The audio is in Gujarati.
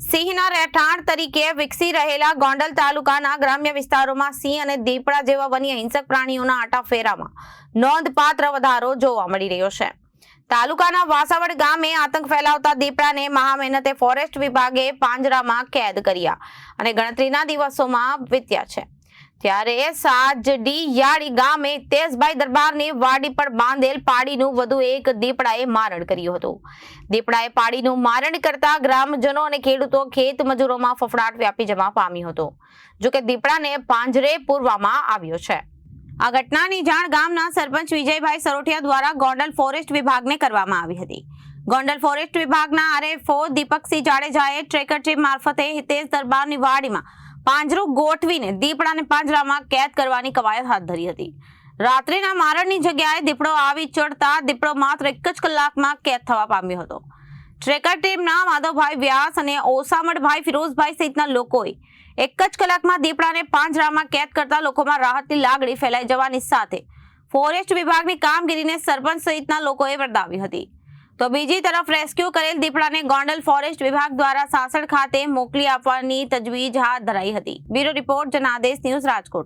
સિંહના રહેઠાણ તરીકે વિકસી રહેલા ગોંડલ તાલુકાના ગ્રામ્ય વિસ્તારોમાં સિંહ અને દીપડા જેવા વન્ય હિંસક પ્રાણીઓના આટાફેરામાં નોંધપાત્ર વધારો જોવા મળી રહ્યો છે. તાલુકાના વાસાવડ ગામે આતંક ફેલાવતા દીપડાને મહામહેનતે ફોરેસ્ટ વિભાગે પાંજરામાં કેદ કર્યા અને ગણતરીના દિવસોમાં વીત્યા છે. ત્યારે સાજડી યાળી ગામે તેજભાઈ દરબારની વાડી પર બાંધેલ પાડીનું વધુ એક દીપડાએ મારણ કર્યું હતું. દીપડાએ પાડીનું મારણ કરતા ગ્રામજનો અને ખેડૂતો ખેત મજૂરોમાં ફફડાટ વ્યાપી જવા પામ્યો હતો. જોકે દીપડાને પાંજરે પૂરવામાં આવ્યો છે. આ ઘટનાની જાણ ગામના સરપંચ વિજયભાઈ સરોઠિયા દ્વારા ગોંડલ ફોરેસ્ટ વિભાગને કરવામાં આવી હતી. ગોંડલ ફોરેસ્ટ વિભાગના આરએફઓ દીપકસિંહ જાડેજાએ ટ્રેકર ટીમ મારફતે હિતેશ દરબારની વાડીમાં પાંજરું ગોઠવીને દીપડાને પાંજરામાં કેદ કરવાની કવાયત હાથ ધરી હતી. રાત્રિના મારણની જગ્યાએ દીપડો આવી ચડતા દીપડો માત્ર એક જ કલાકમાં કેદ થવા પામ્યો હતો. ટ્રેકર ટીમના માધવભાઈ વ્યાસ અને ઓસામડભાઈ ફિરોઝભાઈ સહિતના લોકોએ એક જ કલાકમાં દીપડાને પાંજરામાં કેદ કરતા લોકોમાં રાહતની લાગણી ફેલાઈ જવાની સાથે ફોરેસ્ટ વિભાગની કામગીરીને સરપંચ સહિતના લોકોએ બરદાવી હતી. તો બીજી તરફ રેસ્ક્યુ કરેલ દીપડાને ગોંડલ ફોરેસ્ટ વિભાગ દ્વારા સાસણ ખાતે મોકલી આપવાની તજવીજ હાથ ધરાઈ હતી. Bureau report Janadesh news Rajkot.